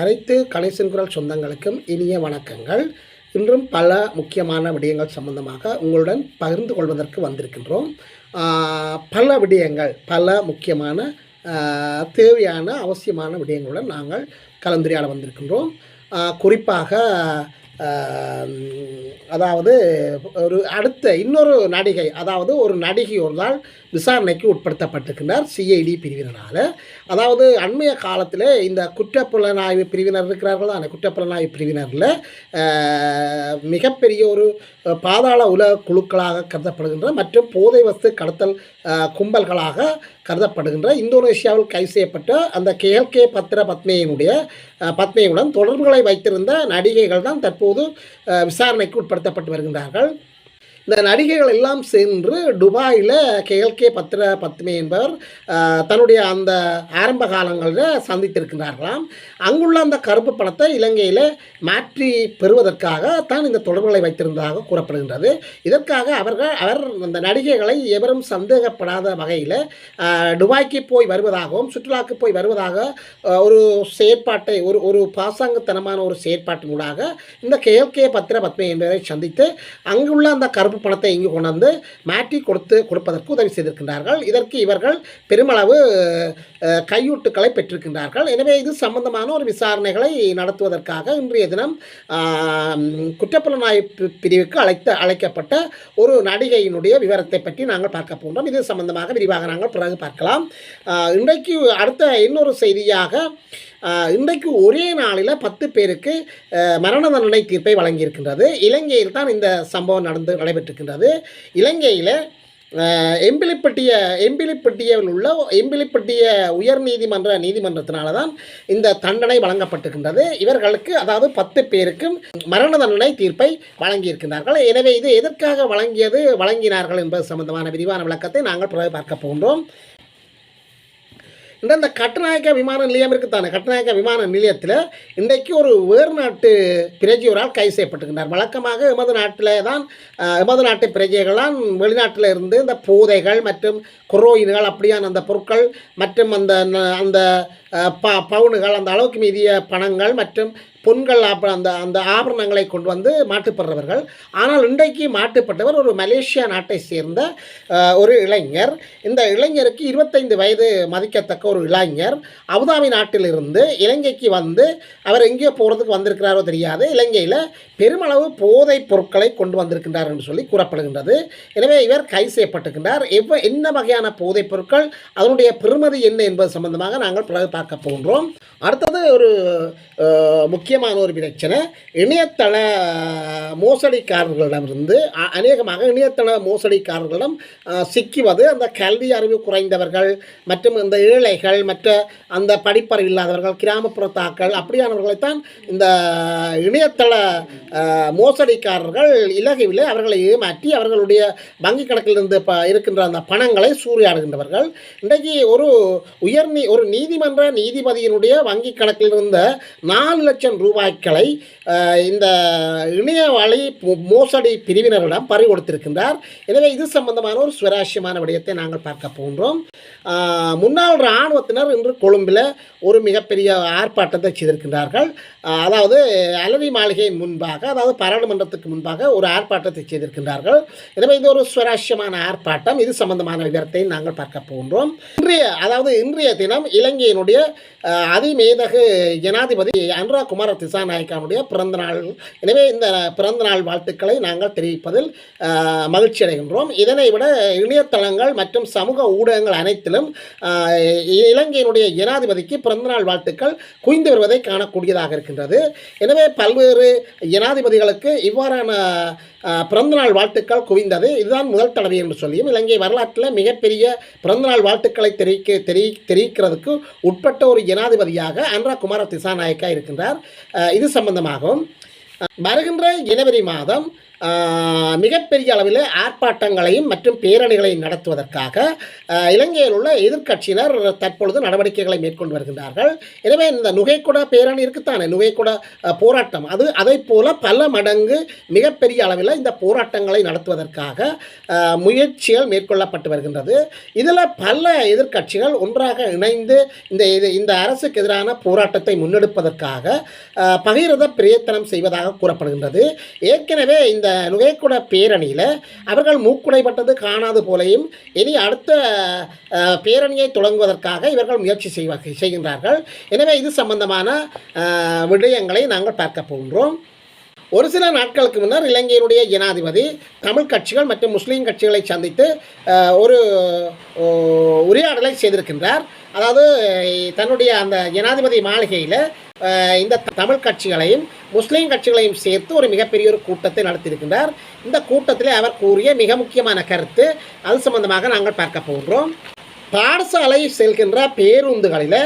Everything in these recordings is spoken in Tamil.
அனைத்து கணேசன் குரல் சொந்தங்களுக்கும் இனிய வணக்கங்கள். இன்றும் பல முக்கியமான விடயங்கள் சம்பந்தமாக உங்களுடன் பகிர்ந்து கொள்வதற்கு வந்திருக்கின்றோம். பல விடயங்கள் பல முக்கியமான தேவையான அவசியமான விடயங்களுடன் நாங்கள் கலந்துரையாட வந்திருக்கின்றோம். குறிப்பாக அதாவது ஒரு அடுத்த இன்னொரு நடிகை அதாவது ஒரு நடிகை ஒரு நாள் விசாரணைக்கு உட்படுத்தப்பட்டிருக்கின்றார் சிஐடி பிரிவினரால். அதாவது அண்மைய காலத்தில் இந்த குற்றப்புலனாய்வு பிரிவினர் இருக்கிறார்கள்? அந்த குற்றப்புலனாய்வு பிரிவினரில் மிகப்பெரிய ஒரு பாதாள உலக குழுக்களாக கருதப்படுகின்ற மற்றும் போதை வஸ்து கடத்தல் கும்பல்களாக கருதப்படுகின்ற இந்தோனேஷியாவில் கைது செய்யப்பட்ட அந்த கேஎல்கே பத்திர பத்மேயினுடைய அஹ், பத்மேயுடன் தொடர்புகளை வைத்திருந்த நடிகைகள் தான் தற்போது விசாரணைக்கு உட்படுத்தப்பட்டு வருகின்றார்கள். இந்த நடிகைகள் எல்லாம் சென்று துபாயில் கேஎல்கே பத்ர பத்மே என்பவர் தன்னுடைய அந்த ஆரம்ப காலங்களில் சந்தித்திருக்கின்றார்களாம் அங்குள்ள அந்த கருப்பு பணத்தை இலங்கையில் மாற்றி பெறுவதற்காக தான் இந்த தொடர்புகளை வைத்திருந்ததாக கூறப்படுகின்றது. இதற்காக அவர்கள் அவர் அந்த நடிகைகளை எவரும் சந்தேகப்படாத வகையில் துபாய்க்கு போய் வருவதாகவும் சுற்றுலாக்கு போய் வருவதாக ஒரு செயற்பாட்டை ஒரு ஒரு பாசாங்கத்தனமான ஒரு செயற்பாட்டினூடாக இந்த கேஎல்கே பத்ர பத்மே என்பவரை சந்தித்து அங்குள்ள அந்த கருப்பு பணத்தை இங்கு கொண்டு வந்து மாற்றி கொடுத்து கொடுப்பதற்கு உதவி செய்திருக்கின்றார்கள். இதற்கு இவர்கள் பெருமளவு கையூட்டுக்களை பெற்றிருக்கின்றார்கள். எனவே இது சம்பந்தமான ஒரு விசாரணைகளை நடத்துவதற்காக இன்றைய தினம் குற்றப்புலனாய்வு பிரிவுக்கு அழைத்த அழைக்கப்பட்ட ஒரு நடிகையினுடைய விவரத்தை பற்றி நாங்கள் பார்க்க போன்றோம் இது சம்பந்தமாக விரிவாக நாங்கள் பிறகு பார்க்கலாம். இன்றைக்கு அடுத்த இன்னொரு செய்தியாக இன்றைக்கு ஒரே நாளில் பத்து பேருக்கு மரண தண்டனை தீர்ப்பை வழங்கியிருக்கின்றது. இலங்கையில் தான் இந்த சம்பவம் நடந்து நடைபெற்றிருக்கின்றது இலங்கையில் எம்பிலிப்பட்டிய எம்பிலிப்பட்டியில் உள்ள எம்பிலிப்பட்டிய உயர் நீதிமன்ற நீதிமன்றத்தினால தான் இந்த தண்டனை வழங்கப்பட்டிருக்கின்றது. இவர்களுக்கு அதாவது பத்து பேருக்கும் மரண தண்டனை தீர்ப்பை வழங்கியிருக்கின்றார்கள். எனவே இது எதற்காக வழங்கியது வழங்கினார்கள் என்பது சம்பந்தமான விரிவான விளக்கத்தை நாங்கள் பிறகு பார்க்க போகின்றோம். இந்த இந்த கட்டுநாயக்க விமான நிலையம் இருக்குத்தானே கட்டுநாயக்க விமான நிலையத்தில் இன்றைக்கு ஒரு வேறு நாட்டு பிரஜையோரால் கைது செய்யப்பட்டிருக்கின்றார் வழக்கமாக எமது நாட்டில் தான் எமது நாட்டு பிரஜைகள்லாம் வெளிநாட்டில் இருந்து இந்த போதைகள் மற்றும் குரோயின்கள் அப்படியான அந்த பொருட்கள் மற்றும் அந்த அந்த ப பவுனுகள் அந்த அளவுக்கு மீதிய பணங்கள் மற்றும் பொன்கள் ஆப- அந்த அந்த ஆபரணங்களை கொண்டு வந்து மாட்டுப்படுறவர்கள் ஆனால் இன்றைக்கு மாட்டுப்பட்டவர் ஒரு மலேசியா நாட்டை சேர்ந்த ஒரு இளைஞர். இந்த இளைஞருக்கு இருபத்தைந்து வயது மதிக்கத்தக்க ஒரு இளைஞர். அபுதாபி நாட்டிலிருந்து இலங்கைக்கு வந்து அவர் எங்கேயோ போகிறதுக்கு வந்திருக்கிறாரோ தெரியாது. இலங்கையில் பெருமளவு போதைப் பொருட்களை கொண்டு வந்திருக்கின்றார் என்று சொல்லி கூறப்படுகின்றது. எனவே இவர் கைது செய்யப்பட்டிருக்கின்றார். எவ்வ என்ன வகையான போதைப் பொருட்கள் அதனுடைய பெருமதி என்ன என்பது சம்பந்தமாக நாங்கள் பிறகு பார்க்க போகின்றோம். அடுத்தது ஒரு முக்கிய முக்கியமான ஒரு பிரச்சனை இணையதள மோசடிக்காரர்களிடமிருந்து அநேகமாக இணையதள மோசடிக்காரர்களிடம் சிக்குவது அந்த கல்வி அறிவு குறைந்தவர்கள் மற்றும் இந்த ஏழைகள் மற்ற அந்த படிப்பறிவு இல்லாதவர்கள் கிராமப்புறத்தாக்கள் அப்படியானவர்களைத்தான் இந்த இணையதள மோசடிக்காரர்கள் இலகுவில் அவர்களை ஏமாற்றி அவர்களுடைய வங்கி கணக்கிலிருந்து ப இருக்கின்ற அந்த பணங்களை சூறையாடுகின்றவர்கள். இன்றைக்கு ஒரு உயர் நீ ஒரு நீதிமன்ற நீதிபதியினுடைய வங்கி கணக்கில் இருந்த நாலு லட்சம் ரூபாய்களை இந்த இணைய வழி மோசடி பிரிவினரிடம் பறி கொடுத்திருக்கின்றார் எனவே இது சம்பந்தமான ஒரு சுவராசியமான விடயத்தை நாங்கள் பார்க்க போகின்றோம். முன்னாள் இராணுவத்தினர் இன்று கொழும்பில் ஒரு மிகப்பெரிய ஆர்ப்பாட்டத்தை செய்திருக்கின்றார்கள். அதாவது அலரி மாளிகையின் முன்பாக அதாவது பாராளுமன்றத்துக்கு முன்பாக ஒரு ஆர்ப்பாட்டத்தை செய்திருக்கின்றார்கள். எனவே இது ஒரு சுவராசியமான ஆர்ப்பாட்டம். இது சம்பந்தமான விவரத்தை நாங்கள் பார்க்க போகின்றோம். இன்றைய அதாவது இன்றைய தினம் இலங்கையினுடைய அதிமேதகு ஜனாதிபதி அனுரா குமார் திசாநாயக்கானுடைய பிறந்த நாள் எனவே இந்த பிறந்த நாள் வாழ்த்துக்களை நாங்கள் தெரிவிப்பதில் மகிழ்ச்சி அடைகின்றோம். இதனை விட இணையதளங்கள் மற்றும் சமூக ஊடகங்கள் அனைத்திலும் இலங்கையினுடைய ஜனாதிபதிக்கு பிறந்தநாள் வாழ்த்துக்கள் குவிந்து வருவதை காணக்கூடியதாக இருக்கின்றது. எனவே பல்வேறு ஜனாதிபதிகளுக்கு இவ்வாறான பிறந்தநாள் வாழ்த்துக்கள் குவிந்தது. இதுதான் முதல் தடவை என்று சொல்லியும் இலங்கை வரலாற்றில் மிகப்பெரிய பிறந்தநாள் வாழ்த்துக்களை தெரிவிக்க தெரி தெரிவிக்கிறதுக்கு உட்பட்ட ஒரு ஜனாதிபதியாக அன்ரா குமார திசாநாயக்கா இருக்கின்றார். இது சம்பந்தமாகவும் வருகின்ற ஜனவரி மாதம் மிகப்பெரிய அளவில் ஆர்ப்பாட்டங்களையும் மற்றும் பேரணிகளையும் நடத்துவதற்காக இலங்கையில் உள்ள எதிர்க்கட்சியினர் தற்பொழுது நடவடிக்கைகளை மேற்கொண்டு வருகின்றார்கள். எனவே இந்த நுகைக்குடா பேரணி இருக்குத்தானே நுகைக்குடா போராட்டம். அது அதை போல பல மடங்கு மிகப்பெரிய அளவில் இந்த போராட்டங்களை நடத்துவதற்காக முயற்சிகள் மேற்கொள்ளப்பட்டு வருகின்றது. இதில் பல எதிர்க்கட்சிகள் ஒன்றாக இணைந்து இந்த இது இந்த அரசுக்கு எதிரான போராட்டத்தை முன்னெடுப்பதற்காக பகிரத பிரயத்தனம் செய்வதாக கூறப்படுகின்றது. ஏற்கனவே இந்த நுகைக்குட பேரணியில் அவர்கள் மூக்குடைப்பட்டது காணாது போலையும் இனி அடுத்த பேரணியை தொடங்குவதற்காக இவர்கள் முயற்சி செய்வ செய்கின்றார்கள். எனவே இது சம்பந்தமான அஹ், விடயங்களை நாங்கள் பார்க்க போகின்றோம். ஒரு சில நாட்களுக்கு முன்னர் இலங்கையினுடைய ஜனாதிபதி தமிழ் கட்சிகள் மற்றும் முஸ்லீம் கட்சிகளை சந்தித்து ஒரு உரையாடலை செய்திருக்கின்றார். அதாவது தன்னுடைய அந்த ஜனாதிபதி மாளிகையில் இந்த தமிழ் கட்சிகளையும் முஸ்லீம் கட்சிகளையும் சேர்த்து ஒரு மிகப்பெரிய ஒரு கூட்டத்தை நடத்தியிருக்கின்றார். இந்த கூட்டத்தில் அவர் கூறிய மிக முக்கியமான கருத்து அது சம்பந்தமாக நாங்கள் பார்க்க போகிறோம் பாடசாலை செல்கின்ற பேருந்துகளில்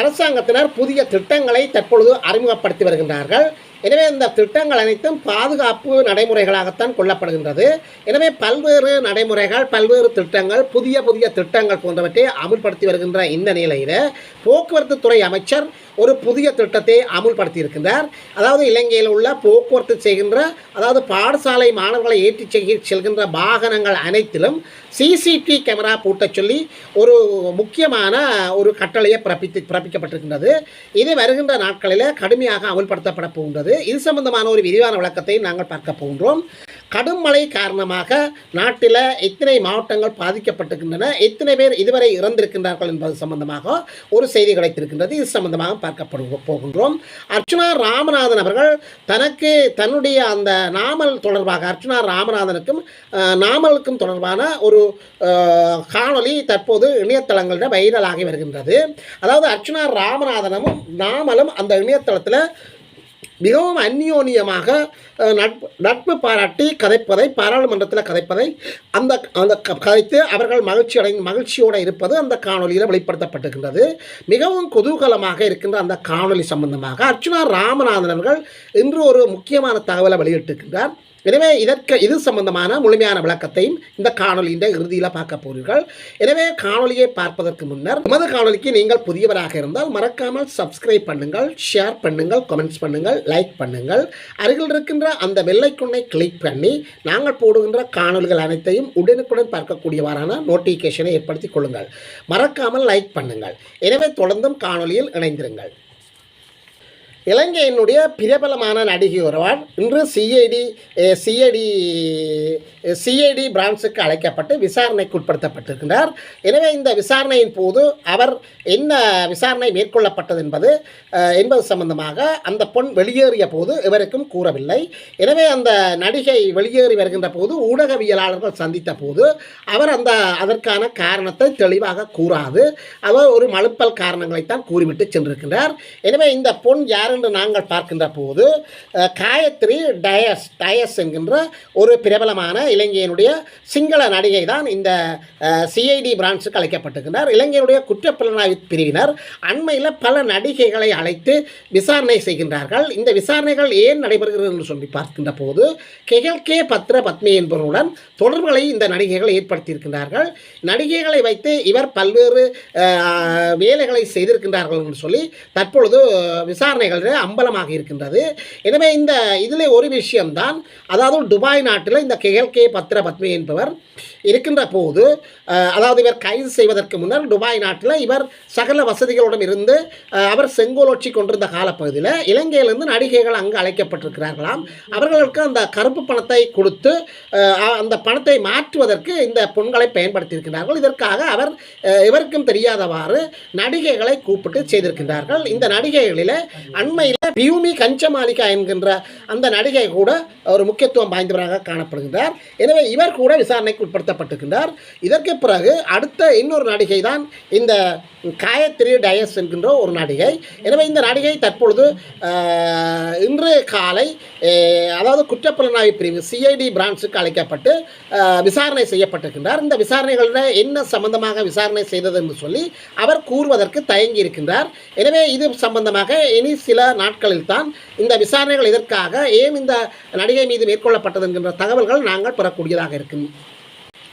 அரசாங்கத்தினர் புதிய திட்டங்களை தற்பொழுது அறிமுகப்படுத்தி வருகின்றார்கள். எனவே இந்த திட்டங்கள் அனைத்தும் பாதுகாப்பு நடைமுறைகளாகத்தான் கொள்ளப்படுகின்றது. எனவே பல்வேறு நடைமுறைகள் பல்வேறு திட்டங்கள் புதிய புதிய திட்டங்கள் போன்றவற்றை அமுல்படுத்தி வருகின்ற இந்த நிலையில் போக்குவரத்து துறை அமைச்சர் ஒரு புதிய திட்டத்தை அமுல்படுத்தியிருக்கின்றார். அதாவது இலங்கையில் உள்ள போக்குவரத்து செய்கின்ற அதாவது பாடசாலை மாணவர்களை ஏற்றி செய் செல்கின்ற வாகனங்கள் அனைத்திலும் சிசிடிவி கேமரா பூட்டச் சொல்லி ஒரு முக்கியமான ஒரு கட்டளையை பிறப்பித்து பிறப்பிக்கப்பட்டிருக்கின்றது. இது வருகின்ற நாட்களில் கடுமையாக அமுல்படுத்தப்பட போகின்றது. இது சம்பந்தமான ஒரு விரிவான விளக்கத்தை நாங்கள் பார்க்க போகின்றோம். கடும் மழை காரணமாக நாட்டில் எத்தனை மாவட்டங்கள் பாதிக்கப்பட்டிருக்கின்றன எத்தனை பேர் இதுவரை இறந்திருக்கின்றார்கள் என்பது சம்பந்தமாக ஒரு செய்தி கிடைத்திருக்கின்றது. இது சம்பந்தமாக பார்க்கப்படு போகின்றோம். அர்ச்சுனா ராமநாதன் அவர்கள் தனக்கு தன்னுடைய அந்த நாமல் தொடர்பாக அர்ச்சுனா ராமநாதனுக்கும் நாமலுக்கும் தொடர்பான ஒரு காணொலி தற்போது இணையதளங்களில் வைரலாகி வருகின்றது. அதாவது அர்ச்சுனா ராமநாதனமும் நாமலும் அந்த இணையதளத்தில் மிகவும் அந்யோன்யமாக நட்பு நட்பு பாராட்டி கதைப்பதை பாராளுமன்றத்தில் கதைப்பதை அந்த அந்த க- கதைத்து அவர்கள் மகிழ்ச்சி அடை மகிழ்ச்சியோடு இருப்பது அந்த காணொலியில் வெளிப்படுத்தப்பட்டிருக்கின்றது. மிகவும் குதூகலமாக இருக்கின்ற அந்த காணொளி சம்பந்தமாக அர்ச்சுனா ராமநாதன் அவர்கள் இன்று ஒரு முக்கியமான தகவலை வெளியிட்டிருக்கின்றார். எனவே இதற்கு இது சம்பந்தமான முழுமையான விளக்கத்தையும் இந்த காணொலியின் இறுதியில் பார்க்க போகிறீர்கள். எனவே காணொலியை பார்ப்பதற்கு முன்னர் நமது காணொலிக்கு நீங்கள் புதியவராக இருந்தால் மறக்காமல் சப்ஸ்கிரைப் பண்ணுங்கள் ஷேர் பண்ணுங்கள் கமெண்ட்ஸ் பண்ணுங்கள் லைக் பண்ணுங்கள். அருகில் இருக்கின்ற அந்த வெள்ளைக்குண்ணை கிளிக் பண்ணி நாங்கள் போடுகின்ற காணொலிகள் அனைத்தையும் உடனுக்குடன் பார்க்கக்கூடியவாறான நோட்டிஃபிகேஷனை ஏற்படுத்திக் கொள்ளுங்கள். மறக்காமல் லைக் பண்ணுங்கள். எனவே தொடர்ந்தும் காணொலியில் இணைந்திருங்கள். இலங்கையினுடைய பிரபலமான நடிகை ஒருவர் இன்று சிஐடி சிஐடி சிஐடி பிரான்ச்சுக்கு அழைக்கப்பட்டு விசாரணைக்கு உட்படுத்தப்பட்டிருக்கிறார். எனவே இந்த விசாரணையின் போது அவர் என்ன விசாரணை மேற்கொள்ளப்பட்டது என்பது என்பது சம்பந்தமாக அந்த பொன் வெளியேறிய போது இவருக்கும் கூறவில்லை. எனவே அந்த நடிகை வெளியேறி வருகின்ற போது ஊடகவியலாளர்கள் சந்தித்த போது அவர் அந்த அதற்கான காரணத்தை தெளிவாக கூறாது. அவர் ஒரு மழுப்பல் காரணங்களைத்தான் கூறிவிட்டு சென்றிருக்கின்றார் எனவே இந்த பொன் யார் என்று நாங்கள் பார்க்கின்ற போது காயத்ரி டயஸ் டயஸ் என்கின்ற ஒரு பிரபலமான இலங்கையினுடைய சிங்கள நடிகை தான் இந்த சிஐடி பிரான்ச்சுக்கு அழைக்கப்பட்டிருக்கிறார் இலங்கையினுடைய குற்றப்புலனாய்வு பிரிவினர் அண்மையில் பல நடிகைகளை அழைத்து விசாரணை செய்கின்றார்கள். இந்த விசாரணைகள் ஏன் நடைபெறுகிறது என்று சொல்லி பார்க்கின்ற போது கெகல் கே பத்ர பத்மி என்பவருடன் தொடர்புகளை இந்த நடிகைகள் ஏற்படுத்தியிருக்கின்றார்கள். நடிகைகளை வைத்து இவர் பல்வேறு வேலைகளை செய்திருக்கின்றார்கள் என்று சொல்லி தற்பொழுது விசாரணைகள் விசாரணைகளில் அம்பலமாக இருக்கின்றது. எனவே இந்த இதில் ஒரு விஷயம்தான். அதாவது துபாய் நாட்டில் இந்த கெகல் கே பத்ர பத்மி என்பவர் இருக்கின்ற போது அதாவது இவர் கைது செய்வதற்கு முன்னர் துபாய் நாட்டில் இவர் சகல வசதிகளுடன் இருந்து அவர் செங்கோலோச்சி கொண்டிருந்த காலப்பகுதியில் இலங்கையிலிருந்து நடிகைகள் அங்கு அழைக்கப்பட்டிருக்கிறார்களாம். அவர்களுக்கு அந்த கருப்பு பணத்தை கொடுத்து அந்த பணத்தை மாற்றுவதற்கு இந்த பொண்களை பயன்படுத்தியிருக்கிறார்கள். இதற்காக அவர் இவருக்கும் தெரியாதவாறு நடிகைகளை கூப்பிட்டு செய்திருக்கின்றார்கள். இந்த நடிகைகளில் அண்மையில் பியூமி கஞ்சமாலிகா என்கின்ற அந்த நடிகை கூட ஒரு முக்கியத்துவம் வாய்ந்தவராக காணப்படுகின்றார். எனவே இவர் கூட விசாரணைக்கு உட்படுத்தப்பட்டிருக்கின்றார். இதற்கு பிறகு அடுத்த இன்னொரு நடிகை தான் இந்த காயத்ரி டயஸ் என்கின்ற ஒரு நடிகை. எனவே இந்த நடிகை தற்பொழுது இன்று காலை அதாவது குற்றப்புலனாய்வு பிரிவு சிஐடி பிரான்ச்சுக்கு அழைக்கப்பட்டு விசாரணை செய்யப்பட்டிருக்கின்றார். இந்த விசாரணைகளில் என்ன சம்பந்தமாக விசாரணை செய்தது என்று சொல்லி அவர் கூறுவதற்கு தயங்கி இருக்கின்றார் எனவே இது சம்பந்தமாக இனி சில நாட்களில் தான் இந்த விசாரணைகள் இதற்காக ஏன் இந்த நடிகை மீது மேற்கொள்ளப்பட்டது என்கின்ற தகவல்கள் நாங்கள் பெறக்கூடியதாக இருக்கும்.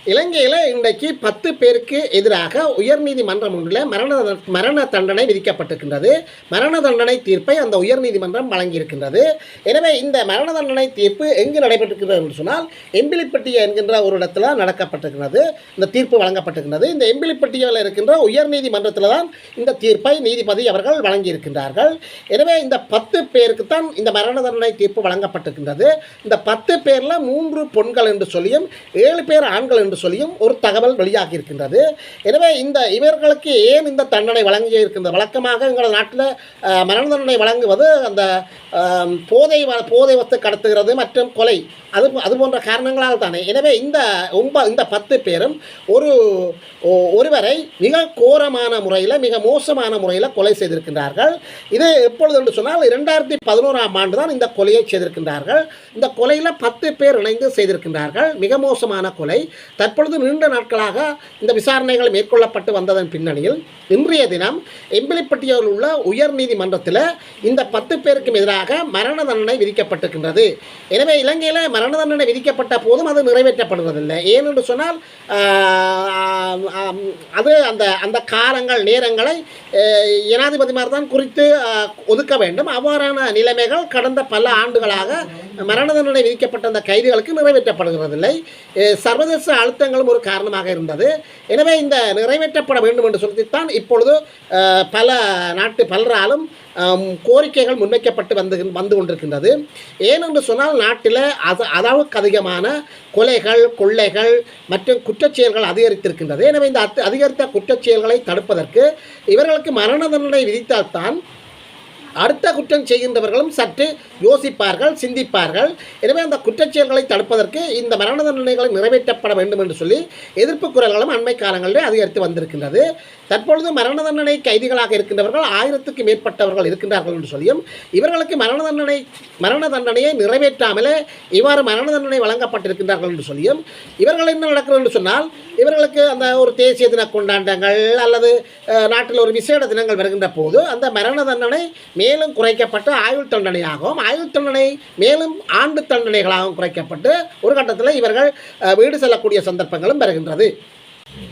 இலங்கையில் இன்றைக்கு பத்து பேருக்கு எதிராக உயர்நீதிமன்றம் ஒன்றில் மரண மரண தண்டனை விதிக்கப்பட்டிருக்கின்றது. மரண தண்டனை தீர்ப்பை அந்த உயர்நீதிமன்றம் வழங்கியிருக்கின்றது. எனவே இந்த மரண தண்டனை தீர்ப்பு எங்கு நடைபெற்றிருக்கிறது என்று சொன்னால் எம்பிலிப்பட்டிய என்கின்ற ஒரு இடத்துல நடக்கப்பட்டிருக்கிறது. இந்த தீர்ப்பு வழங்கப்பட்டிருக்கிறது இந்த எம்பிலிப்பட்டியில் இருக்கின்ற உயர்நீதிமன்றத்தில் தான் இந்த தீர்ப்பை நீதிபதி அவர்கள் வழங்கியிருக்கின்றார்கள். எனவே இந்த பத்து பேருக்கு தான் இந்த மரண தண்டனை தீர்ப்பு வழங்கப்பட்டிருக்கின்றது. இந்த பத்து பேரில் மூன்று பொண்கள் என்று சொல்லியும் ஏழு பேர் ஆண்கள் என்று சொல்லியும் ஒரு தகவல் வெளியாகி இருக்கின்றது. எனவே இந்த இவர்களுக்கு ஏன் இந்த தண்டனை வழங்கி இருக்கின்றது வழக்கமாக எங்கள் நாட்டில் மரண தண்டனை வழங்குவது அந்த போதை போதை வத்து கடத்துகிறது மற்றும் கொலை அது அது போன்ற காரணங்களால் தானே. எனவே இந்த ஒம்ப இந்த பத்து பேரும் ஒரு ஒ- ஒருவரை மிக கோரமான முறையில் மிக மோசமான முறையில் கொலை செய்திருக்கின்றார்கள். இது எப்பொழுது என்று சொன்னால் இரண்டாயிரத்தி பதினோராம் ஆண்டு தான் இந்த கொலையை செய்திருக்கின்றார்கள். இந்த கொலையில் பத்து பேர் இணைந்து செய்திருக்கின்றார்கள். மிக மோசமான கொலை. தற்பொழுது நீண்ட நாட்களாக இந்த விசாரணைகள் மேற்கொள்ளப்பட்டு வந்ததன் பின்னணியில் இன்றைய தினம் எம்பிலிப்பட்டியில் உள்ள உயர் நீதிமன்றத்தில் இந்த பத்து பேருக்கும் எதிராக மரண தண்டனை விதிக்கப்பட்டிருக்கின்றது. எனவே இலங்கையில் மரண தண்டனை விதிக்கப்பட்ட போதும் அது நிறைவேற்றப்படுவதில்லை. ஏனென்று சொன்னால் அது அந்த அந்த காலங்கள் நேரங்களை ஜனாதிபதிமார் தான் குறித்து ஒதுக்க வேண்டும். அவ்வாறான நிலைமைகள் கடந்த பல ஆண்டுகளாக மரண தண்டனை விதிக்கப்பட்ட அந்த கைதிகளுக்கு நிறைவேற்றப்படுகிறதில்லை. சர்வதேச அழுத்தங்களும் ஒரு காரணமாக இருந்தது. எனவே இந்த நிறைவேற்றப்பட வேண்டும் என்று சொல்லித்தான் இப்பொழுது பல நாட்டு பலராலும் கோரிக்கைகள் முன்வைக்கப்பட்டு வந்து வந்து கொண்டிருக்கின்றது. ஏனென்று சொன்னால் நாட்டில் அது அளவுக்கு அதிகமான கொலைகள் கொள்ளைகள் மற்றும் குற்றச்செயல்கள் அதிகரித்திருக்கின்றது. எனவே இந்த அதிகரித்த குற்றச்செயல்களை தடுப்பதற்கு இவர்களுக்கு மரண தண்டனை விதித்தால்தான் அடுத்த குற்றம் செய்கின்றவர்களும் சற்று யோசிப்பார்கள் சிந்திப்பார்கள். எனவே அந்த குற்றச்செயல்களை தடுப்பதற்கு இந்த மரண தண்டனைகளை நிறைவேற்றப்பட வேண்டும் என்று சொல்லி எதிர்ப்பு குரல்களும் அண்மை காலங்களில் அதிகரித்து வந்திருக்கின்றது. தற்பொழுது மரண தண்டனை கைதிகளாக இருக்கின்றவர்கள் ஆயிரத்துக்கு மேற்பட்டவர்கள் இருக்கின்றார்கள் என்று சொல்லியும் இவர்களுக்கு மரண தண்டனை மரண தண்டனையை நிறைவேற்றாமலே இவ்வாறு மரண தண்டனை வழங்கப்பட்டிருக்கின்றார்கள் என்று சொல்லியும் இவர்கள் என்ன நடக்கிறது என்று சொன்னால் இவர்களுக்கு அந்த ஒரு தேசிய தின கொண்டாட்டங்கள் அல்லது நாட்டில் ஒரு விசேட தினங்கள் வருகின்ற போது அந்த மரண தண்டனை மேலும் குறைக்கப்பட்டு ஆயுள் தண்டனையாகவும் ஆயுள் தண்டனை மேலும் ஆண்டு தண்டனைகளாகவும் குறைக்கப்பட்டு ஒரு கட்டத்தில் இவர்கள் அஹ், வீடு செல்லக்கூடிய சந்தர்ப்பங்களும் வருகின்றது.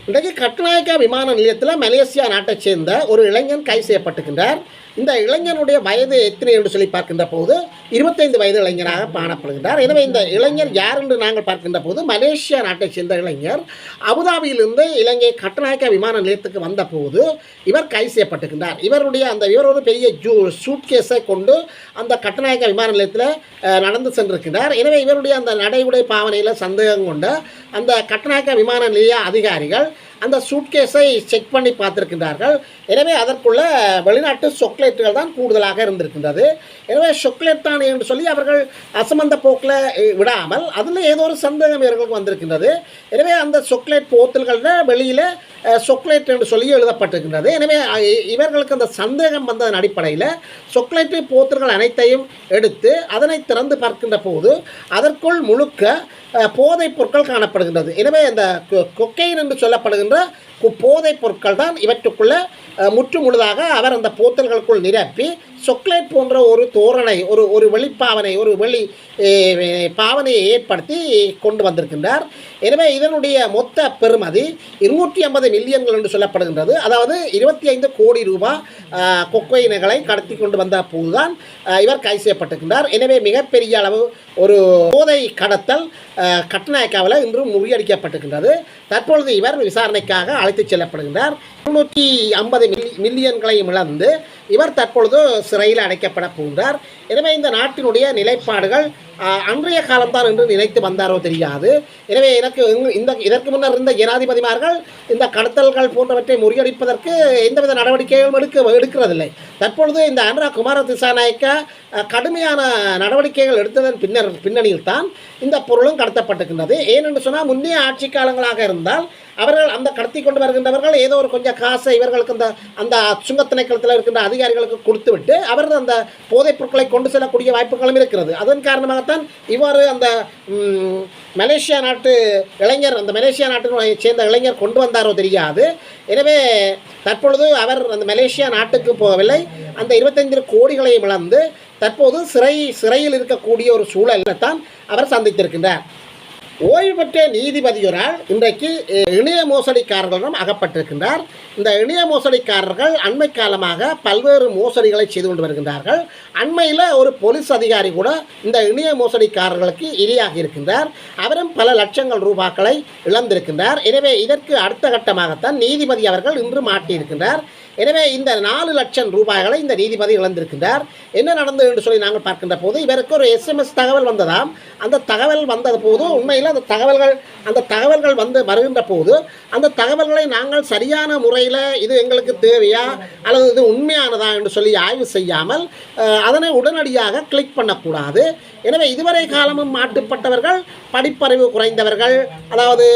இன்றைக்கு கட்டுநாயக்கா விமான நிலையத்தில் மலேசியா நாட்டைச் சேர்ந்த ஒரு இளைஞன் கைது செய்யப்பட்டுகின்றார். இந்த இளைஞனுடைய வயது எத்தனை என்று சொல்லி பார்க்கின்ற போது இருபத்தைந்து வயது இளைஞராக காணப்படுகின்றார். எனவே இந்த இளைஞர் யார் என்று நாங்கள் பார்க்கின்ற போது மலேசியா நாட்டைச் சேர்ந்த இளைஞர் அபுதாபியிலிருந்து இலங்கை கட்டுநாயக்கா விமான நிலையத்துக்கு வந்தபோது இவர் கைது செய்யப்பட்டிருக்கின்றார். இவருடைய அந்த இவர் ஒரு பெரிய ஜூ சூட்கேஸை கொண்டு அந்த கட்டுநாயக்கா விமான நிலையத்தில் நடந்து சென்றிருக்கிறார் எனவே இவருடைய அந்த நடைமுறை பாவனையில் சந்தேகம் கொண்ட அந்த கட்டுநாயக்கா விமான நிலைய அதிகாரிகள் அந்த சூட்கேஸை செக் பண்ணி பார்த்திருக்கின்றார்கள். எனவே அதற்குள்ள வெளிநாட்டு சொக்லேட்டுகள் தான் கூடுதலாக இருந்திருக்கின்றது. எனவே சொக்லேட் தானே என்று சொல்லி அவர்கள் அசமந்த போக்கில் விடாமல் அதில் ஏதோ ஒரு சந்தேகம் இவர்களுக்கு வந்திருக்கின்றது. எனவே அந்த சொக்லேட் போத்தல்களில் வெளியில் சொக்லேட் என்று சொல்லி எழுதப்பட்டிருக்கின்றது. எனவே இவர்களுக்கு அந்த சந்தேகம் வந்ததன் அடிப்படையில் சொக்லேட்டு போத்தல்கள் அனைத்தையும் எடுத்து அதனை திறந்து பார்க்கின்ற போது அதற்குள் முழுக்க போதைப் பொருட்கள் காணப்படுகின்றது. எனவே அந்த கொ- கொக்கைன் என்று சொல்லப்படுகின்ற போதைப் பொருட்கள் தான் இவற்றுக்குள்ள முற்றுமுழுதாக முற்று முழுதாக அவர் அந்த போத்தல்களுக்குள் நிரப்பி சொக்லேட் போன்ற ஒரு தோரணை ஒரு ஒரு வெளிப்பாவனை ஒரு வெளி பாவனையை ஏற்படுத்தி கொண்டு வந்திருக்கின்றார். எனவே இதனுடைய மொத்த பெறுமதி இருநூற்றி ஐம்பது மில்லியன்கள் என்று சொல்லப்படுகின்றது. அதாவது இருபத்தி ஐந்து கோடி ரூபாய் அஹ், கடத்தி கொண்டு வந்த போதுதான் இவர் கைது செய்யப்பட்டிருக்கின்றார். எனவே மிகப்பெரிய அளவு ஒரு போதை கடத்தல் அஹ், கட்டுநாயக்காவில் இன்று முறியடிக்கப்பட்டிருக்கின்றது. தற்பொழுது இவர் விசாரணைக்காக அழைத்துச் செல்லப்படுகின்றார். இருநூற்றி ஐம்பது மில்லி மில்லியன்களையும் இழந்து இவர் தற்பொழுது சிறையில் அடைக்கப்பட போகின்றார் எனவே இந்த நாட்டினுடைய நிலைப்பாடுகள் அன்றைய காலம்தான் என்று நினைத்து வந்தாரோ தெரியாது. எனவே எனக்கு இந்த இதற்கு முன்னர் இருந்த ஜனாதிபதிமார்கள் இந்த கடத்தல்கள் போன்றவற்றை முறியடிப்பதற்கு எந்தவித நடவடிக்கைகளும் எடுக்க எடுக்கிறதில்லை. தற்பொழுது இந்த அன்ரா குமார திசாநாயக்கா கடுமையான நடவடிக்கைகள் எடுத்ததன் பின்னர் பின்னணியில் தான் இந்த பொருளும் கடத்தப்பட்டிருக்கின்றது. ஏனென்று சொன்னால் முந்தைய ஆட்சி காலங்களாக இருந்தால் அவர்கள் அந்த கடத்தி கொண்டு வருகின்றவர்கள் ஏதோ ஒரு கொஞ்சம் காசை இவர்களுக்கு அந்த அந்த சுங்க திணைக்களத்தில் இருக்கின்ற அதிகாரிகளுக்கு கொடுத்துவிட்டு அவர்கள் அந்த போதைப் பொருட்களை கொண்டு செல்லக்கூடிய வாய்ப்புகளும் இருக்கிறது. அதன் காரணமாகத்தான் இவ்வாறு அந்த மலேசியா நாட்டு இளைஞர் அந்த மலேசியா நாட்டினை சேர்ந்த இளைஞர் கொண்டு வந்தாரோ தெரியாது. எனவே தற்பொழுது அவர் அந்த மலேசியா நாட்டுக்கு போகவில்லை. அந்த இருபத்தைந்து கோடிகளையும் இழந்து தற்போது சிறை சிறையில் இருக்கக்கூடிய ஒரு சூழலில் தான் அவர் சந்தித்திருக்கின்றார். ஓய்வு பெற்ற நீதிபதியொரால் இன்றைக்கு இணைய மோசடிக்காரர்களிடம் அகப்பட்டிருக்கின்றார். இந்த இணைய மோசடிக்காரர்கள் அண்மை காலமாக பல்வேறு மோசடிகளை செய்து கொண்டு வருகின்றார்கள். அண்மையில் ஒரு போலீஸ் அதிகாரி கூட இந்த இணைய மோசடிக்காரர்களுக்கு இரையாகி இருக்கின்றார். அவரும் பல லட்சங்கள் ரூபாக்களை இழந்திருக்கின்றார். எனவே இதற்கு அடுத்த கட்டமாகத்தான் நீதிபதி அவர்கள் இன்று மாட்டியிருக்கின்றார். எனவே இந்த நாலு லட்சம் ரூபாய்களை இந்த நீதிபதி இழந்திருக்கின்றார். என்ன நடந்தது என்று சொல்லி நாங்கள் பார்க்கின்ற போது இவருக்கு ஒரு எஸ்எம்எஸ் தகவல் வந்ததாம். அந்த தகவல் வந்தது போது உண்மையில் அந்த தகவல்கள் அந்த தகவல்கள் வந்து வருகின்ற போது அந்த தகவல்களை நாங்கள் சரியான முறையில் இது எங்களுக்கு தேவையா அல்லது இது உண்மையானதா என்று சொல்லி ஆய்வு செய்யாமல் அதனை உடனடியாக கிளிக் பண்ணக்கூடாது. எனவே இதுவரை காலமும் மாட்டுப்பட்டவர்கள் படிப்பறிவு குறைந்தவர்கள் அதாவது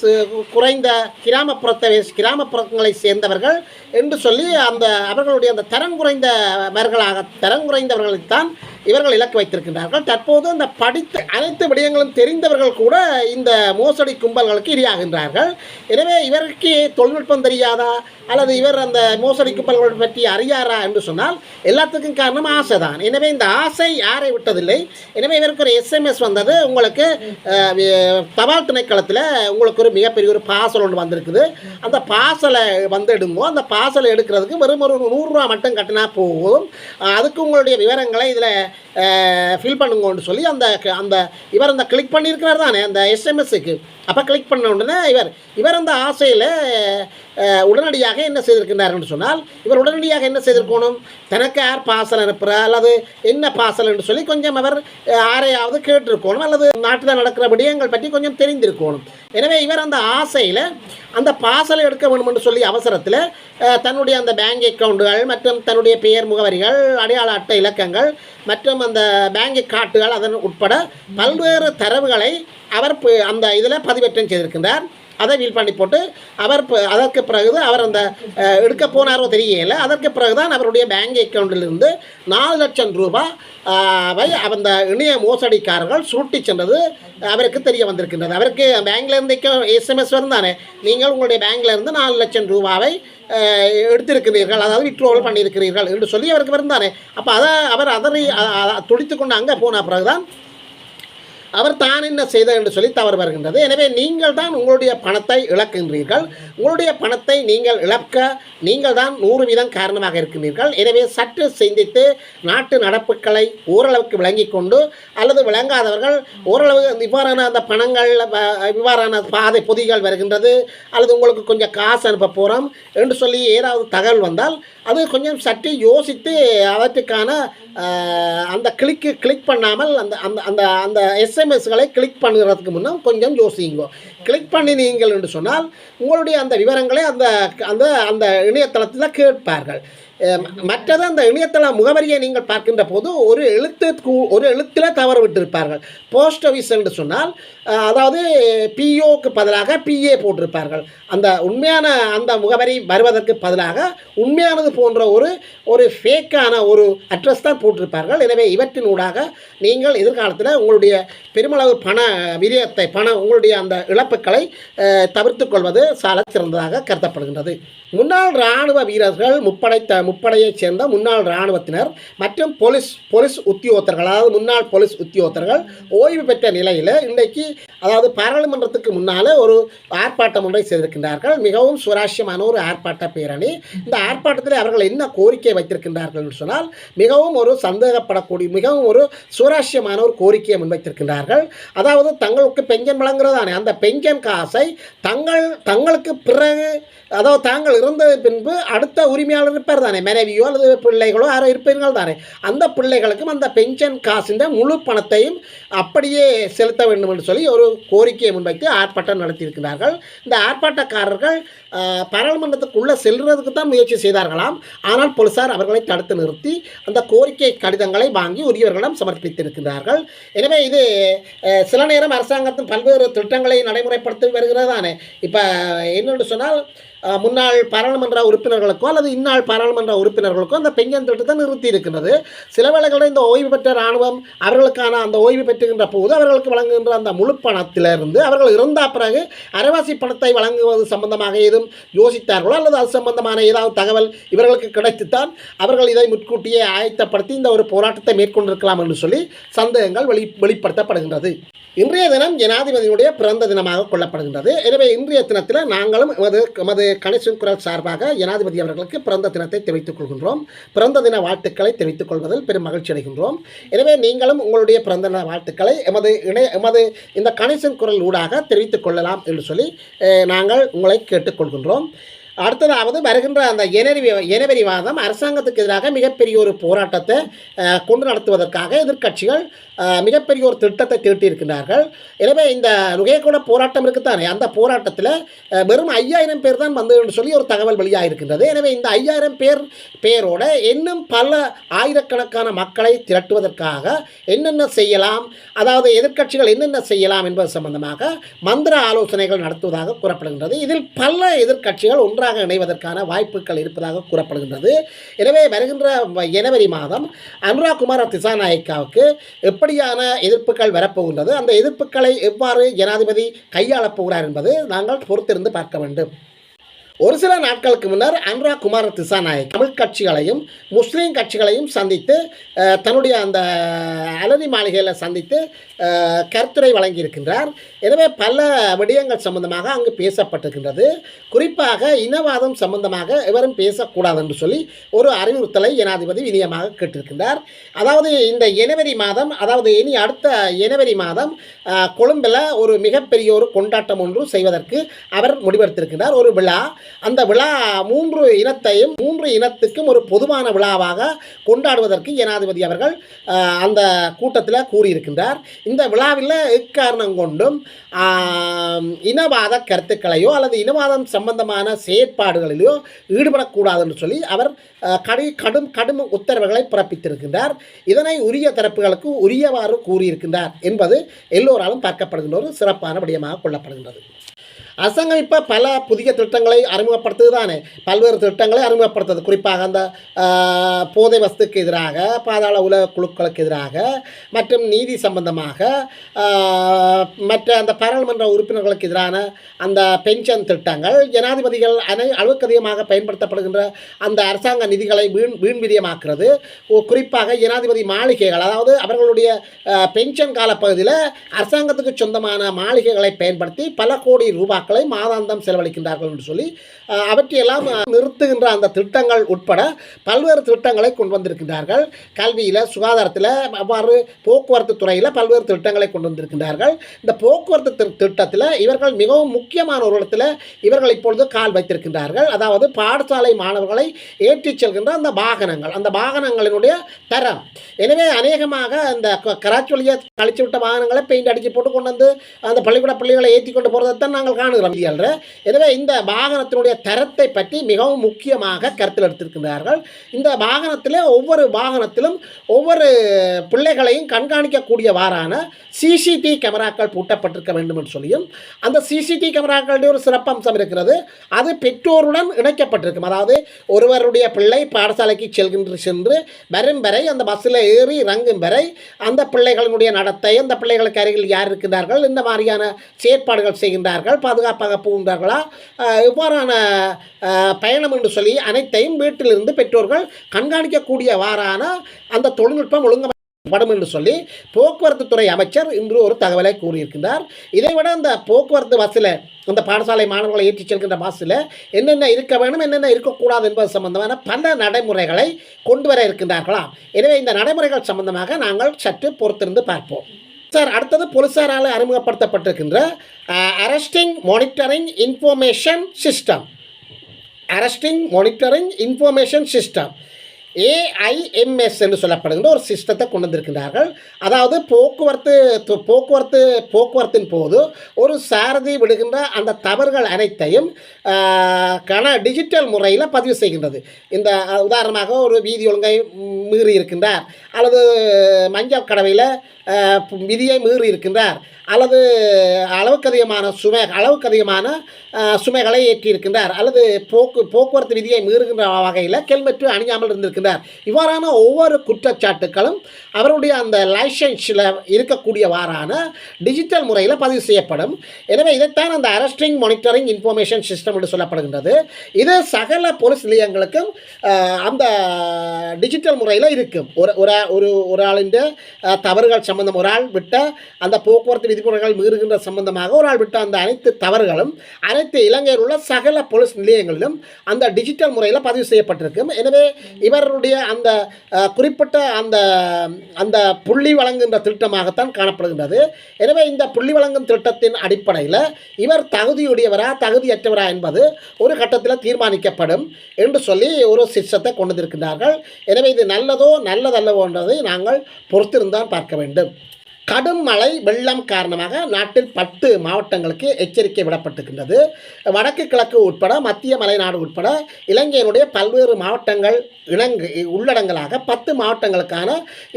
சு- குறைந்த கிராமப்புறத்தை கிராமப்புறங்களை சேர்ந்தவர்கள் என்று சொல்லி அந்த அவர்களுடைய அந்த தரம் குறைந்தவர்களாக தரம் குறைந்தவர்களைத்தான் இவர்கள் இலக்கு வைத்திருக்கின்றார்கள். தற்போது அந்த படித்த அனைத்து விடயங்களும் தெரிந்தவர்கள் கூட இந்த மோசடி கும்பல்களுக்கு இரையாகின்றார்கள். எனவே இவருக்கு தொழில்நுட்பம் தெரியாதா? அல்லது இவர் அந்த மோசடி கும்பல்கள் பற்றி அறியாரா என்று சொன்னால் எல்லாத்துக்கும் காரணம் ஆசை தான் எனவே இந்த ஆசை யாரை விட்டதில்லை? எனவே இவருக்கு ஒரு எஸ்எம்எஸ் வந்தது. உங்களுக்கு தபால் திணைக்களத்தில் உங்களுக்கு ஒரு மிகப்பெரிய ஒரு பார்சல் ஒன்று வந்திருக்குது. அந்த பார்சலை வந்து எடுங்கோ. அந்த பார்சலை எடுக்கிறதுக்கு வெறும் ஒரு நூறுரூவா மட்டும் கட்டினா போகும் அதுக்கு உங்களுடைய விவரங்களை இதில் ஃபில் பண்ணுங்கன்னு சொல்லி அந்த அந்த இவர் அந்த கிளிக் பண்ணியிருக்கிறார் தானே அந்த எஸ்எம்எஸ்ஸுக்கு அப்போ கிளிக் பண்ண உடனே இவர் இவர் அந்த ஆசையில் உடனடியாக என்ன செய்திருக்கின்றார்னு சொன்னால் இவர் உடனடியாக என்ன செய்திருக்கணும்? தனக்கு யார் பாசல் அனுப்புகிறார் அல்லது என்ன பாசல் என்று சொல்லி கொஞ்சம் அவர் யாரையாவது கேட்டிருக்கணும். அல்லது நாட்டில் நடக்கிற விடயங்கள் பற்றி கொஞ்சம் தெரிந்திருக்கணும். எனவே இவர் அந்த ஆசையில் அந்த பாசலை எடுக்க வேண்டும் என்று சொல்லி அவசரத்தில் தன்னுடைய அந்த பேங்க் அக்கவுண்டுகள் மற்றும் தன்னுடைய பெயர் முகவரிகள் அடையாள அட்டை இலக்கங்கள் மற்றும் அந்த பேங்க் காட்டுகள் அதன் உட்பட பல்வேறு தரவுகளை அவர் அந்த இதில் பதிவேற்றம் செய்திருக்கின்றார். அதை வீல் பண்ணி போட்டு அவர் ப- அதற்கு பிறகு அவர் அந்த எடுக்க போனாரோ தெரியல. அதற்கு பிறகுதான் அவருடைய பேங்க் அக்கௌண்ட்டிலிருந்து நாலு லட்சம் ரூபாய் வை அந்த இணைய மோசடிக்காரர்கள் சுருட்டி சென்றது அவருக்கு தெரிய வந்திருக்கின்றது. அவருக்கு பேங்க்லேருந்து எஸ்எம்எஸ் வந்தானே நீங்கள் உங்களுடைய பேங்க்லேருந்து நாலு லட்சம் ரூபாவை எடுத்திருக்கிறீர்கள். அதாவது விட்ரோவல் பண்ணியிருக்கிறீர்கள் என்று சொல்லி அவருக்கு வந்தானே அப்போ அதை அவர் அதனை துடித்து கொண்டு அங்கே போன பிறகுதான் அவர் தான் என்ன செய்தார் என்று சொல்லி தவறு வருகின்றது. எனவே நீங்கள் தான் உங்களுடைய பணத்தை இழக்கின்றீர்கள். உங்களுடைய பணத்தை நீங்கள் இழக்க நீங்கள் தான் நூறு வீதம் காரணமாக இருக்கின்றீர்கள். எனவே சற்று சிந்தித்து நாட்டு நடப்புகளை ஓரளவுக்கு விளங்கி கொண்டு அல்லது விளங்காதவர்கள் ஓரளவு இவ்வாறான அந்த பணங்கள் இவ்வாறான பாதை பொதிகள் வருகின்றது. அல்லது உங்களுக்கு கொஞ்சம் காசு அனுப்ப போகிறோம் என்று சொல்லி ஏதாவது தகவல் வந்தால் அது கொஞ்சம் சற்று யோசித்து அவற்றுக்கான அந்த கிளிக்கு கிளிக் பண்ணாமல் அந்த அந்த அந்த அந்த எஸ் எஸ்எம்எஸ்களை கிளிக் பண்ணுறதுக்கு முன்னே கொஞ்சம் யோசிங்க. கிளிக் பண்ணினீங்கள் என்று சொன்னால் உங்களுடைய அந்த விவரங்களை அந்த அந்த அந்த இணையதளத்தில் கேட்பார்கள். மற்றது அந்த இணையதள முகவரியை நீங்கள் பார்க்கின்ற போது ஒரு எழுத்து கூ- ஒரு எழுத்தில் தவறு விட்டிருப்பார்கள் போஸ்ட் ஆஃபீஸ் என்று சொன்னால் அதாவது பிஓக்கு பதிலாக பிஏ போட்டிருப்பார்கள் அந்த உண்மையான அந்த முகவரி வருவதற்கு பதிலாக உண்மையானது போன்ற ஒரு ஒரு ஃபேக்கான ஒரு அட்ரஸ் தான் போட்டிருப்பார்கள் எனவே இவற்றின் ஊடாக நீங்கள் எதிர்காலத்தில் உங்களுடைய பெருமளவு பண விரியத்தை பண உங்களுடைய அந்த இழப்புகளை தவிர்த்து கொள்வது சால சிறந்ததாக கருதப்படுகின்றது முன்னாள் இராணுவ வீரர்கள் முப்படை முப்படையைச் சேர்ந்த முன்னாள் இராணுவத்தினர் மற்றும் போலீஸ் போலீஸ் உத்தியோகத்தர்கள் அதாவது முன்னாள் போலீஸ் உத்தியோகத்தர்கள் ஓய்வு பெற்ற நிலையில் இன்றைக்கு அதாவது பாராளுமன்றத்துக்கு முன்னால் ஒரு ஆர்ப்பாட்டம் ஒன்றை செய்திருக்கின்றார்கள். மிகவும் சுவாரஸ்யமான ஒரு ஆர்ப்பாட்ட பேரணி. இந்த ஆர்ப்பாட்டத்தில் அவர்கள் என்ன கோரிக்கை வைத்திருக்கின்றார்கள் என்று சொன்னால் மிகவும் ஒரு சந்தேகப்படக்கூடிய மிகவும் ஒரு சுவாரஸ்யமான ஒரு கோரிக்கையை முன்வைத்திருக்கின்றார்கள். அதாவது தங்களுக்கு பெஞ்சன் வழங்குறதானே அந்த பெஞ்சன் காசை தங்கள் தங்களுக்கு பிறகு அதாவது தாங்கள் இருந்த பின்பு அடுத்த உரிமையாளர் இருப்பார் தானே? மனைவியோ அல்லது பிள்ளைகளோ யாரோ இருப்பீர்கள் தானே? அந்த பிள்ளைகளுக்கும் அந்த பென்ஷன் காசின் முழு பணத்தையும் அப்படியே செலுத்த வேண்டும் என்று சொல்லி ஒரு கோரிக்கையை முன்வைத்து ஆர்ப்பாட்டம் நடத்தியிருக்கிறார்கள். இந்த ஆர்ப்பாட்டக்காரர்கள் பாராளுமன்றத்துக்குள்ளே செல்கிறதுக்கு தான் முயற்சி செய்தார்களாம். ஆனால் போலீசார் அவர்களை தடுத்து நிறுத்தி அந்த கோரிக்கை கடிதங்களை வாங்கி உரியவர்களிடம் சமர்ப்பித்திருக்கிறார்கள். எனவே இது சில நேரம் அரசாங்கத்தின் பல்வேறு திட்டங்களை நடைமுறைப்படுத்தி வருகிறது தானே? இப்போ என்னென்று சொன்னால் முன்னாள் பாராளுமன்ற உறுப்பினர்களுக்கோ அல்லது இந்நாள் பாராளுமன்ற உறுப்பினர்களுக்கோ அந்த பெஞ்சன் திட்டத்தை நிறுத்தி இருக்கிறது சில வேளைகளில் இந்த ஓய்வு பெற்ற இராணுவம் அவர்களுக்கான அந்த ஓய்வு பெற்றுகின்ற போது அவர்களுக்கு வழங்குகின்ற அந்த முழு பணத்திலிருந்து அவர்கள் இறந்த பிறகு அரைவாசி பணத்தை வழங்குவது சம்பந்தமாக ஏதும் யோசித்தார்களோ அல்லது அது சம்பந்தமான ஏதாவது தகவல் இவர்களுக்கு கிடைத்துத்தான் அவர்கள் இதை முற்கூட்டியே ஆயத்தப்படுத்தி இந்த ஒரு போராட்டத்தை மேற்கொண்டிருக்கலாம் என்று சொல்லி சந்தேகங்கள் வெளி வெளிப்படுத்தப்படுகின்றது. இன்றைய தினம் ஜனாதிபதியினுடைய பிறந்த தினமாக கொள்ளப்படுகின்றது. எனவே இன்றைய தினத்தில் நாங்களும் எமது எமது கணேசன் குரல் சார்பாக ஜனாதிபதி அவர்களுக்கு பிறந்த தினத்தை தெரிவித்துக் கொள்கின்றோம். பிறந்த தின வாழ்த்துக்களை தெரிவித்துக் கொள்வதில் பெரும் மகிழ்ச்சி அடைகின்றோம். எனவே நீங்களும் உங்களுடைய பிறந்த தின வாழ்த்துக்களை எமது இணைய எமது இந்த கணேசன் குரல் ஊடாக தெரிவித்துக் கொள்ளலாம் என்று சொல்லி நாங்கள் உங்களை கேட்டுக்கொள்கின்றோம் அடுத்ததாவது வருகின்ற அந்த ஜனவரி ஜனவரி மாதம் அரசாங்கத்துக்கு எதிராக மிகப்பெரிய ஒரு போராட்டத்தை கொண்டு நடத்துவதற்காக எதிர்க்கட்சிகள் மிகப்பெரிய ஒரு திட்டத்தை தீட்டியிருக்கிறார்கள் எனவே இந்த நுகையக்கூட போராட்டம் இருக்குத்தானே அந்த போராட்டத்தில் வெறும் ஐயாயிரம் பேர் தான் வந்ததுன்னு சொல்லி ஒரு தகவல் வெளியாகிருக்கின்றது எனவே இந்த ஐயாயிரம் பேர் பேரோட இன்னும் பல ஆயிரக்கணக்கான மக்களை திரட்டுவதற்காக என்னென்ன செய்யலாம்? அதாவது எதிர்க்கட்சிகள் என்னென்ன செய்யலாம் என்பது சம்பந்தமாக மந்திர ஆலோசனைகள் நடத்துவதாக கூறப்படுகின்றது. இதில் பல எதிர்க்கட்சிகள் ஒன்றாக இணைவதற்கான வாய்ப்புகள் இருப்பதாக கூறப்படுகின்றது. எனவே வருகின்ற ஜனவரி மாதம் அனுராக் குமார் திசாநாயக்காவுக்கு எப்படியான எதிர்ப்புகள் வரப்போகின்றது? அந்த எதிர்ப்புகளை எவ்வாறு ஜனாதிபதி கையாளப் போகிறார் என்பது நாங்கள் பொறுத்திருந்து பார்க்க வேண்டும். ஒரு சில நாட்களுக்கு முன்னர் அனுராக் குமார் திசாநாயக் தமிழ் கட்சிகளையும் முஸ்லீம் கட்சிகளையும் சந்தித்து தன்னுடைய அந்த அலரி மாளிகையில் சந்தித்து கருத்துரை வழங்கியிருக்கின்றார். எனவே பல விடயங்கள் சம்பந்தமாக அங்கு பேசப்பட்டிருக்கின்றது. குறிப்பாக இனவாதம் சம்பந்தமாக எவரும் பேசக்கூடாது என்று சொல்லி ஒரு அறிவுறுத்தலை ஜனாதிபதி வினியமாக கேட்டிருக்கின்றார். அதாவது இந்த ஜனவரி மாதம் அதாவது இனி அடுத்த ஜனவரி மாதம் கொழும்பில் ஒரு மிகப்பெரிய ஒரு கொண்டாட்டம் ஒன்று செய்வதற்கு அவர் முடிவெடுத்திருக்கின்றார். ஒரு விழா. அந்த விழா மூன்று இனத்தையும் மூன்று இனத்துக்கும் ஒரு பொதுவான விழாவாக கொண்டாடுவதற்கு ஜனாதிபதி அவர்கள் அந்த கூட்டத்தில் கூறியிருக்கின்றார். இந்த விழாவில் இக்காரணம் கொண்டும் இனவாத கருத்துக்களையோ அல்லது இனவாதம் சம்பந்தமான செயற்பாடுகளிலோ ஈடுபடக்கூடாது என்று சொல்லி அவர் கடி கடும் கடும் உத்தரவுகளை பிறப்பித்திருக்கின்றார். இதனை உரிய தரப்புகளுக்கு உரியவாறு கூறியிருக்கின்றார் என்பது எல்லோராலும் பார்க்கப்படுகின்ற ஒரு சிறப்பான விடயமாக கொள்ளப்படுகின்றது. அரசாங்கம் இப்போ பல புதிய திட்டங்களை அறிமுகப்படுத்துது தானே பல்வேறு திட்டங்களை அறிமுகப்படுத்துது. குறிப்பாக அந்த போதை வஸ்துக்கு எதிராக பாதாள உலக குழுக்களுக்கு எதிராக மற்றும் நீதி சம்பந்தமாக மற்ற அந்த பாராளுமன்ற உறுப்பினர்களுக்கு எதிரான அந்த பென்ஷன் திட்டங்கள் ஜனாதிபதிகள் அனை அளவுக்கு அதிகமாக பயன்படுத்தப்படுகின்ற அந்த அரசாங்க நிதிகளை வீண் வீண்விதியமாக்குறது குறிப்பாக ஜனாதிபதி மாளிகைகள் அதாவது அவர்களுடைய பென்ஷன் காலப்பகுதியில் அரசாங்கத்துக்கு சொந்தமான மாளிகைகளை பயன்படுத்தி பல கோடி மக்களை மாதாந்தம் செலவழிக்கின்றார்கள் என்று சொல்லி அவற்றையெல்லாம் நிறுத்துகின்ற அந்த திட்டங்கள் உட்பட பல்வேறு திட்டங்களை கொண்டு வந்திருக்கின்றார்கள். கல்வியில் சுகாதாரத்தில் அவ்வாறு போக்குவரத்து துறையில் பல்வேறு திட்டங்களை கொண்டு வந்திருக்கின்றார்கள். இந்த போக்குவரத்து திட்டத்தில் இவர்கள் மிகவும் முக்கியமான ஒரு இடத்துல இவர்கள் இப்பொழுது கால் வைத்திருக்கின்றார்கள். அதாவது பாடசாலை மாணவர்களை ஏற்றிச் செல்கின்ற அந்த வாகனங்கள். அந்த வாகனங்களினுடைய தரம். எனவே அநேகமாக அந்த க- கராச்சி வழியாக கழிச்சு விட்ட வாகனங்களை பெயிண்ட் அடிச்சு போட்டு கொண்டு வந்து அந்த பள்ளிக்கூட பிள்ளைகளை ஏற்றி கொண்டு போகிறதைத்தான் நாங்கள் காணுகிறோம் என்ற எனவே இந்த வாகனத்தினுடைய தரத்தை பற்றி மிகவும் முக்கியமாக கருத்தில் எடுத்திருக்கின்றார்கள். இந்த வாகனத்தில் ஒவ்வொரு வாகனத்திலும் ஒவ்வொரு பிள்ளைகளையும் கண்காணிக்கக்கூடியவாறான சிசிடி கேமராக்கள் பூட்டப்பட்டிருக்க வேண்டும் என்று சொல்லியும் அந்த சிசிடி கேமராக்களுடைய ஒரு சிறப்பம்சம் இருக்கிறது. அது பெற்றோருடன் இணைக்கப்பட்டிருக்கும். அதாவது ஒருவருடைய பிள்ளை பாடசாலைக்கு செல்கின்ற சென்று வரும் வரை அந்த பஸ்ஸில் ஏறி இறங்கும் வரை அந்த பிள்ளைகளினுடைய நடத்தை அந்த பிள்ளைகளுக்கு அருகில் யார் இருக்கின்றார்கள் இந்த மாதிரியான செயற்பாடுகள் செய்கின்றார்கள். பாதுகாப்பாக புகுந்தார்களா இவ்வாறான பயணம் என்று சொல்லி அனைத்தையும் வீட்டிலிருந்து பெற்றோர்கள் கண்காணிக்கக்கூடியவாறான அந்த தொழில்நுட்பம் ஒழுங்கு படும் என்று சொல்லி போக்குவரத்து துறை அமைச்சர் இன்று ஒரு தகவலை கூறியிருக்கின்றார். இதைவிட அந்த போக்குவரத்து பஸ்ஸில் அந்த பாடசாலை மாணவர்களை ஏற்றிச் செல்கின்ற பஸ்ஸில் என்னென்ன இருக்க வேண்டும் என்னென்ன இருக்கக்கூடாது என்பது சம்பந்தமான பல நடைமுறைகளை கொண்டு வர இருக்கின்றார்களாம். எனவே இந்த நடைமுறைகள் சம்பந்தமாக நாங்கள் சற்று பொறுத்திருந்து பார்ப்போம். சார் அடுத்தது போலீசாரால் அறிமுகப்படுத்தப்பட்டிருக்கின்ற arresting monitoring information system arresting monitoring information system AIMS என்று சொல்லப்படுகின்ற ஒரு சிஸ்டத்தை கொண்டு வந்திருக்கின்றார்கள் அதாவது போக்குவரத்து போக்குவரத்து போக்குவரத்தின் போது ஒரு சாரதி விடுகின்ற அந்த தவறுகள் அனைத்தையும் கண கன டிஜிட்டல் முறையில் பதிவு செய்கின்றது. இந்த உதாரணமாக ஒரு வீதி ஒழுங்கை மீறி இருக்கின்றார். அல்லது மஞ்சள் கடவையில் விதியை மீறி இருக்கின்றார். அல்லது அளவுக்கு அதிகமான சுமை அளவுக்கு அதிகமான சுமைகளை ஏற்றியிருக்கின்றார் அல்லது போக்கு போக்குவரத்து விதியை மீறுகின்ற வகையில் கெல்மெட்டு அணியாமல் இருந்திருக்கின்றார் இவ்வாறான ஒவ்வொரு குற்றச்சாட்டுக்களும் அவருடைய அந்த லைசன்ஸில் இருக்கக்கூடியவாறான டிஜிட்டல் முறையில் பதிவு செய்யப்படும். எனவே இதைத்தான் அந்த அரெஸ்டிங் மானிட்டரிங் இன்ஃபர்மேஷன் சிஸ்டம் என்று சொல்லப்படுகின்றது. இது சகல போலீஸ் நிலையங்களுக்கும் அந்த டிஜிட்டல் முறையில் இருக்கும். ஒரு ஒரு ஒரு ஒரு ஆளின் தவறுகள் சம்பந்தம் ஒரு ஆள் விட்ட அந்த போக்குவரத்து விதிமுறைகள் மீறுகின்ற சம்பந்தமாக ஒரு ஆள் விட்ட அந்த அனைத்து தவறுகளும் அனைத்து இலங்கையில் உள்ள சகல போலீஸ் நிலையங்களிலும் அந்த டிஜிட்டல் முறையில் பதிவு செய்யப்பட்டிருக்கும். எனவே இவர் அவருடைய அந்த குறிப்பிட்ட அந்த அந்த புள்ளி வழங்குகின்ற திட்டமாகத்தான் காணப்படுகின்றது. எனவே இந்த புள்ளி வழங்கும் திட்டத்தின் அடிப்படையில் இவர் தகுதியுடையவரா தகுதியற்றவரா என்பது ஒரு கட்டத்தில் தீர்மானிக்கப்படும் என்று சொல்லி ஒரு சிஸ்டத்தை கொண்டு வந்திருக்கின்றார்கள். எனவே இது நல்லதோ நல்லதல்லவோ என்றதை நாங்கள் பொறுத்திருந்தான் பார்க்க வேண்டும். கடும் மழை வெள்ளம் காரணமாக நாட்டில் பத்து மாவட்டங்களுக்கு எச்சரிக்கை விடப்பட்டிருக்கின்றது. வடக்கு கிழக்கு உட்பட மத்திய மலைநாடு உட்பட இலங்கையினுடைய பல்வேறு மாவட்டங்கள் இணங்கு உள்ளடங்கலாக பத்து மாவட்டங்களுக்கான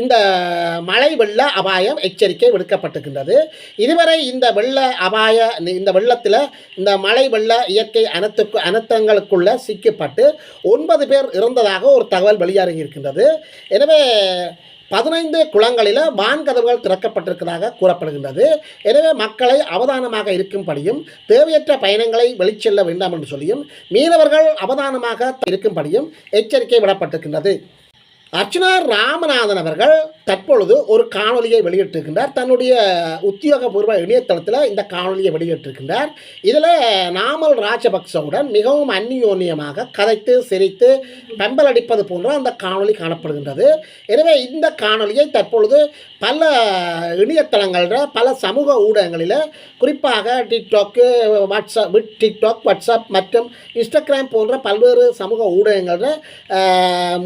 இந்த மழை வெள்ள அபாயம் எச்சரிக்கை விடுக்கப்பட்டிருக்கின்றது. இதுவரை இந்த வெள்ள அபாய இந்த வெள்ளத்தில் இந்த மழை வெள்ள இயற்கை அனத்துக்கு அனர்த்தங்களுக்குள்ள சிக்கப்பட்டு ஒன்பது பேர் இறந்ததாக ஒரு தகவல் வெளியாகி இருக்கின்றது. எனவே பதினைந்து குளங்களில் வான்கதவுகள் திறக்கப்பட்டிருக்கிறதாக கூறப்படுகின்றது. எனவே மக்களை அவதானமாக இருக்கும்படியும் தேவையற்ற பயணங்களை வெளிச்செல்ல வேண்டாம் என்று சொல்லியும் மீனவர்கள் அவதானமாக இருக்கும்படியும் எச்சரிக்கை விடப்பட்டிருக்கின்றது. அர்ச்சனா ராமநாதன் அவர்கள் தற்பொழுது ஒரு காணொலியை வெளியிட்டிருக்கின்றார். தன்னுடைய உத்தியோகபூர்வ இணையதளத்தில் இந்த காணொலியை வெளியிட்டிருக்கின்றார். இதில் நாமல் ராஜபக்சவுடன் மிகவும் அந்நியோன்யமாக கதைத்து சிரித்து பெம்பலடிப்பது போன்ற அந்த காணொளி காணப்படுகின்றது. எனவே இந்த காணொலியை தற்பொழுது பல இணையதளங்களில் பல சமூக ஊடகங்களில் குறிப்பாக டிக்டாக்கு வாட்ஸ்அப் டிக்டாக் வாட்ஸ்அப் மற்றும் இன்ஸ்டாகிராம் போன்ற பல்வேறு சமூக ஊடகங்களில் ஆஹ்,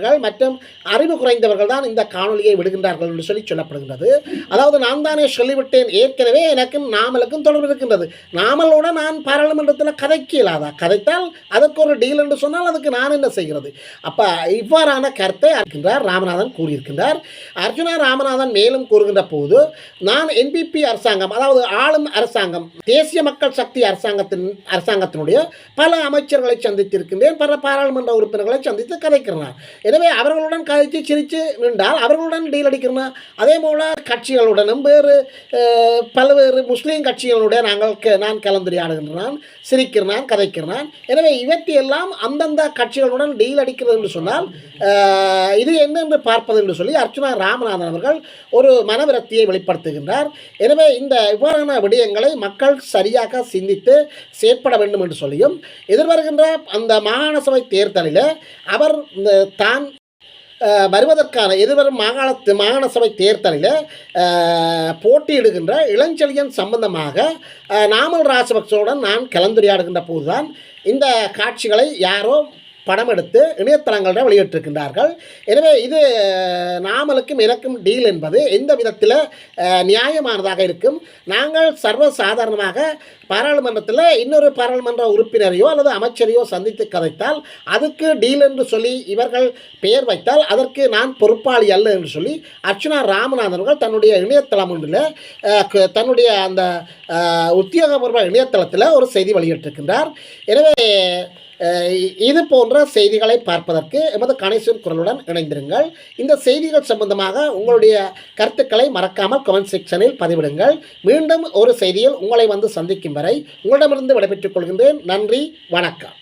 இல்லாதவர்கள் மற்றும் அறிவு குறைந்தவர்கள் தான் இந்த காணொலியை விடுகின்றார்கள் என்று சொல்லி சொல்லப்படுகின்றது. அதாவது நான் தானே சொல்லிவிட்டேன். ஏற்கனவே எனக்கும் நாமலுக்கும் தொடர்பு இருக்கின்றது. நாமலோட நான் பாராளுமன்றத்தில் கதைக்கு இல்லாதா கதைத்தால் அதற்கு ஒரு டீல் என்று சொன்னால் அதுக்கு நான் என்ன செய்கிறது? அப்போ இவ்வாறான கருத்தை இருக்கின்றார் ராமநாதன் கூறியிருக்கின்றார். அர்ஜுனா ராமநாதன் மேலும் கூறுகின்ற போது நான் என்பிபி அரசாங்கம் அதாவது ஆளும் அரசாங்கம் தேசிய மக்கள் சக்தி அரசாங்கத்தின் அரசாங்கத்தினுடைய பல அமைச்சர்களை சந்தித்திருக்கின்றேன். பல பாராளுமன்ற உறுப்பினர்களை சந்தித்து கதைக்கிறார். எனவே அவர்களுடன் கழித்து சிரித்து நின்றால் அவர்களுடன் டீல் அடிக்கிறேன்? அதே போல் கட்சிகளுடனும் வேறு பல்வேறு முஸ்லீம் கட்சிகளுடைய நாங்கள் க- நான் கலந்துரையாடுகின்றான் சிரிக்கிறான் கதைக்கிறான். எனவே இவற்றையெல்லாம் அந்தந்த கட்சிகளுடன் டீல் அடிக்கிறது என்று சொன்னால் இது என்ன என்று பார்ப்பது என்று சொல்லி அர்ச்சுனா ராமநாதன் அவர்கள் ஒரு மனவிரக்தியை வெளிப்படுத்துகின்றார். எனவே இந்த இவ்வாறான விடயங்களை மக்கள் சரியாக சிந்தித்து செயற்பட வேண்டும் என்று சொல்லியும் எதிர்வருகின்ற அந்த மாகாண சபை தேர்தலில் அவர் இந்த தான் வருவதற்கான எதிர்வரும் மாகாண மாகாண சபை தேர்தலில் போட்டியிடுகின்ற இளஞ்செழியன் சம்பந்தமாக நாமல் ராஜபக்சவுடன் நான் கலந்துரையாடுகின்ற போதுதான் இந்த காட்சிகளை யாரோ படம் எடுத்து இணையதளங்களில் வெளியிட்டிருக்கின்றார்கள். எனவே இது நாமலுக்கும் எனக்கும் டீல் என்பது எந்த விதத்தில் நியாயமானதாக இருக்கும். நாங்கள் சர்வ சாதாரணமாக பாராளுமன்றத்தில் இன்னொரு பாராளுமன்ற உறுப்பினரையோ அல்லது அமைச்சரையோ சந்தித்து கதைத்தால் அதுக்கு டீல் என்று சொல்லி இவர்கள் பெயர் வைத்தால் அதற்கு நான் பொறுப்பாளி அல்ல என்று சொல்லி அர்ச்சனா ராமநாதன் அவர்கள் தன்னுடைய இணையதளம் ஒன்றில் தன்னுடைய அந்த உத்தியோகபூர்வ இணையதளத்தில் ஒரு செய்தி வெளியிட்டிருக்கின்றார். எனவே இது போன்ற செய்திகளை பார்ப்பதற்கு எமது கணேசன் குரலுடன் இணைந்திருங்கள். இந்த செய்திகள் சம்பந்தமாக உங்களுடைய கருத்துக்களை மறக்காமல் கமெண்ட் செக்ஷனில் பதிவிடுங்கள். மீண்டும் ஒரு செய்தியில் உங்களை வந்து சந்திக்கும் வரை உங்களிடமிருந்து விடைபெற்றுக் கொள்கின்றேன். நன்றி வணக்கம்.